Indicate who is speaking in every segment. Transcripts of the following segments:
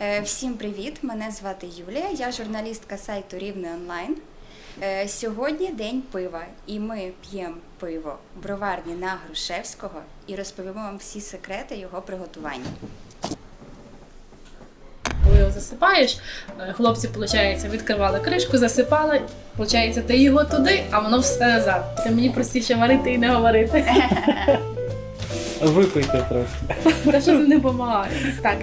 Speaker 1: Е, Всім привіт! Мене звати Юлія. Я журналістка сайту Рівне онлайн. Е, Сьогодні день пива, і ми п'ємо пиво в броварні на Грушевського і розповімо вам всі секрети його приготування.
Speaker 2: Коли його засипаєш, е, хлопці, виходить, відкривали кришку, засипали, виходить, ти його туди, а воно все назад. Це мені простіше варити і не говорити.
Speaker 3: Випийте трохи.
Speaker 2: Та що не допомагає. Так,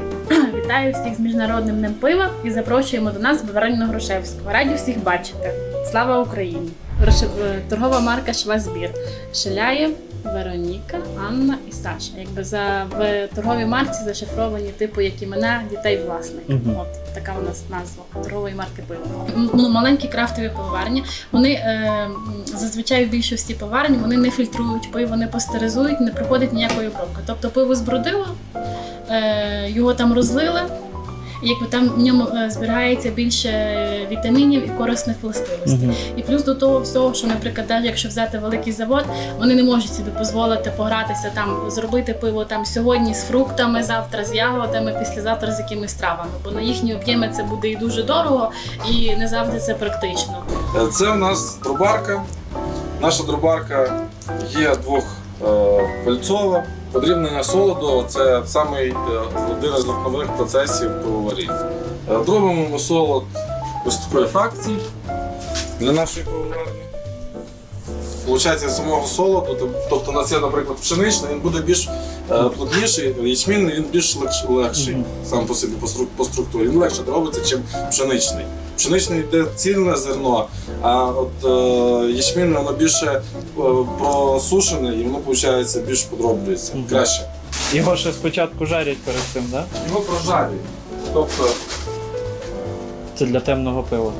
Speaker 2: вітаю всіх з міжнародним днем пива і запрошуємо до нас в Баварню Грушевського. Раді всіх бачити. Слава Україні! Е, Торгова марка Швазбір. Шеляєв, Вероніка, Анна і Саша. Якби за в торговій марці зашифровані типу як імена дітей власників.
Speaker 3: Мгм.
Speaker 2: От така у нас назва торгової марки пива. Ну, маленькі крафтові пивоварні. Вони е, зазвичай в більшості пиварні вони не фільтрують пиво, не пастеризують, не проходить ніякої обробки. Тобто пиво збродило, його там розлили. І якби там в ньому е, зберігається більше вітамінів і корисних властивостей.
Speaker 3: Мгм.
Speaker 2: І плюс до того всього, що, наприклад, навіть якщо взяти великий завод, вони не можуть собі дозволити погратися там, зробити пиво там сьогодні з фруктами, завтра з ягодами, післязавтра з якимись травами. Бо на їхні об'єми це буде і дуже дорого, і не завжди це практично.
Speaker 4: Е, Це у нас дробарка. Наша дробарка є двохфальцова. Подрібнення солоду це самий е, один із основних процесів пивоваріння. Е, Дробимо ми солод ось такої фракції для нашої пивоварні. Получається з самого солоду, тобто у нас є, наприклад, пшеничний, він буде більш е, плотніший, ячмінний він більш легш- легший сам по собі по, по структурі. Він легше робиться, ніж пшеничний. Пшеничний йде цільне зерно, а от е, ячмінне воно більше е, просушене і воно виходить більш подроблюється, краще.
Speaker 3: Його ще спочатку жарять перед цим, да?
Speaker 4: Його прожарюють. Тобто,
Speaker 3: Це для темного пива.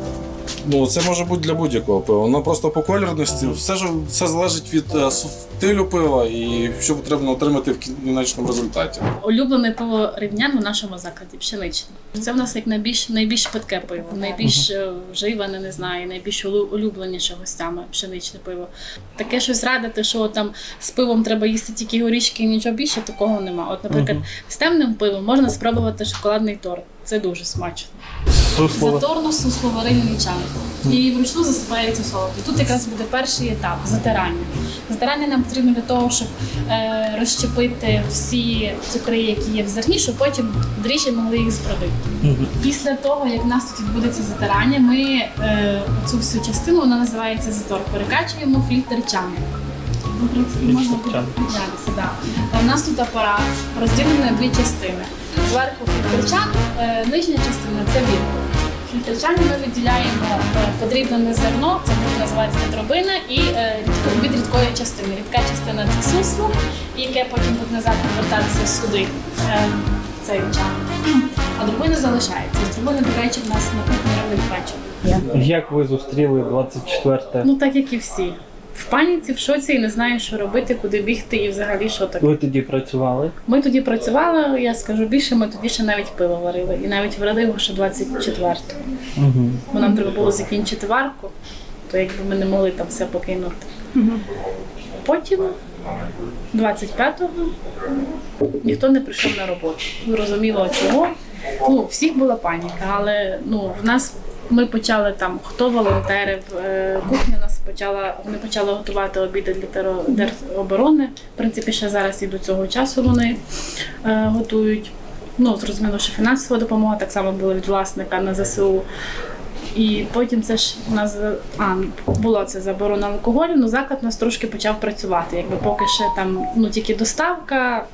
Speaker 4: Ну це може бути для будь-якого пива. Воно просто по кольорності, все ж все залежить від е, стилю пива і що потрібно отримати в кінечному результаті.
Speaker 2: Улюблене пиво рівнян в нашому закладі пшеничне. Це в нас як найбільш найбільш питке пиво, найбільш е, вживане, не знаю, найбільш улю- улюбленіше гостями пшеничне пиво. Таке щось радити, що там з пивом треба їсти тільки горішки і нічого більше, такого нема. От, наприклад, з темним пивом можна спробувати шоколадний торт. Це дуже смачно. Заторно сусловарильний чай. І вручну засипається солод. І тут якраз буде перший етап затирання. Затирання нам потрібно для того, щоб е, розщепити всі цукри, які є в зерні, щоб потім дріжджі могли їх збродити. Після того, як в нас тут відбудеться затирання, ми е, цю всю частину, вона називається затор, перекачуємо принципі, можна піднятися. Да. У нас тут апарат розділений на дві частини. Зверху фільтрчан, е, нижня частина це він. Фільтрчані ми відділяємо е, подрібнене зерно, це буде називається дробина, і е, від рідкої частини. Рідка частина це сусло, яке потім буде назад повертатися сюди. е, Цей чан. А дробина залишається. Дробини, до речі, в нас на кухні роблять печиво.
Speaker 3: Як ви зустріли 24
Speaker 2: Ну так як і всі. В паніці, в шоці і не знаю, що робити, куди бігти і взагалі що таке.
Speaker 3: Ви тоді працювали?
Speaker 2: Ми тоді працювали, я скажу більше, ми тоді ще навіть пиво варили. І навіть варили його ще 24-го.
Speaker 3: Угу.
Speaker 2: Бо нам треба було закінчити варку, то якби ми не могли там все покинути. Потім, 25-го, ніхто не прийшов на роботу. Зрозуміло чого. Ну, всіх була паніка, але ну, в нас ми почали там, хто волонтерив, е, кухня нас почала, вони почали готувати обіди для тероборони. В принципі, ще зараз і до цього часу вони е, готують. Ну, зрозуміло, що фінансова допомога так само була від власника на ЗСУ. І потім це ж у нас а, була це заборона алкоголю, але заклад у нас трошки почав працювати. Якби поки ще там ну тільки доставка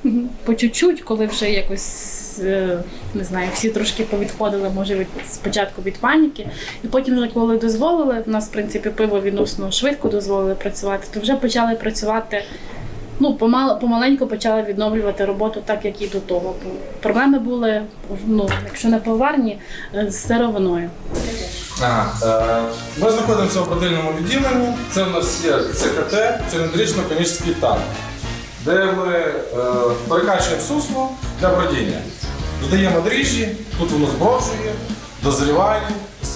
Speaker 2: по чуть-чуть, коли вже якось е, не знаю, всі трошки повідходили, може від спочатку від паніки. І потім, вже коли дозволили, в нас в принципі пиво відносно швидко дозволили працювати, то вже почали працювати. Ну, помало, помаленьку почали відновлювати роботу так, як і до того. Проблеми були, ну, якщо не поварні, з сировиною.
Speaker 4: Ага. Е, Ми знаходимося в бродильному відділенні. Це у нас є ЦКТ, циліндрично-конічний танк, де ми е, перекачуємо сусло для бродіння. Додаємо дріжджі, тут воно зброджує, дозріває,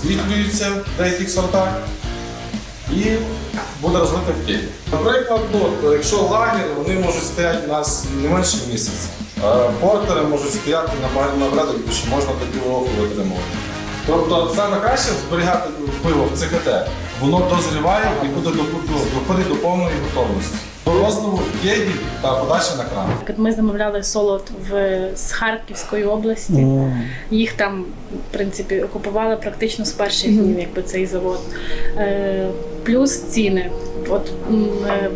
Speaker 4: світлюється в деяких сортах і буде розлите в кілі. Наприклад, ну, якщо лагер, вони можуть стояти у нас не менше місяця. Портери можуть стояти на градусі, що можна до півроку витримувати. Тобто саме краще зберігати пиво в ЦКТ. Воно дозріває і буде до- до- доходить до повної готовності. До розливу в кегі та подачі на кран.
Speaker 2: Ми замовляли солод в, з Харківської області.
Speaker 3: М.
Speaker 2: Їх там, в принципі, окупували практично з перших днів, якби цей завод. Е, плюс ціни. От е,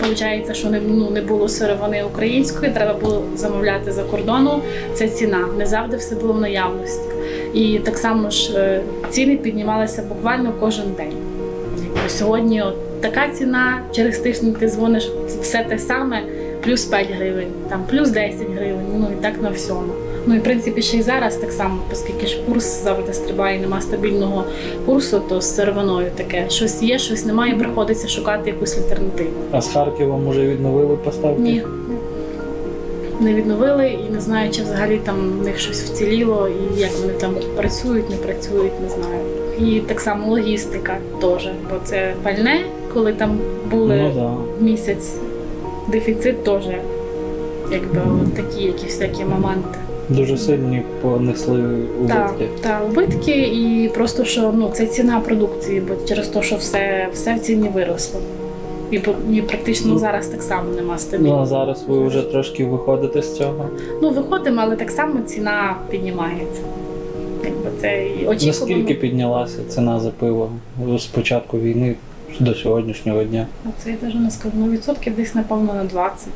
Speaker 2: виходить, що не, ну, не було сировини української, треба було замовляти за кордону. Це ціна. Не завжди все було в наявності. І так само ж е, ціни піднімалися буквально кожен день. Сьогодні от така ціна, через тиждень ти дзвониш, все те саме, плюс 5 гривень, там плюс 10 гривень, ну і так на всьому. Ну і в принципі ще й зараз так само, оскільки ж курс завжди стрибає, нема стабільного курсу, то з сировиною таке. Щось є, щось немає, приходиться шукати якусь альтернативу.
Speaker 3: А з Харкова може відновили поставки?
Speaker 2: Ні. Не відновили і не знаю, чи взагалі там в них щось вціліло, і як вони там працюють, не працюють, не знаю. І так само логістика теж, бо це пальне, коли там були
Speaker 3: Ну да.
Speaker 2: місяць дефіцит теж, якби от такі якісь всякі моменти.
Speaker 3: Дуже сильні понесли
Speaker 2: Так,
Speaker 3: убитки.
Speaker 2: та убитки, і просто що ну це ціна продукції, бо через те, що все, все в ціні виросло. І, і практично зараз так само нема
Speaker 3: Ну а зараз ви вже трошки виходите з цього.
Speaker 2: Ну, виходимо, але так само ціна піднімається. Якби це очікувано.
Speaker 3: Наскільки піднялася ціна за пиво з початку війни до сьогоднішнього дня?
Speaker 2: Ну, Це я теж не скажу. Ну, відсотків десь, напевно, на 20.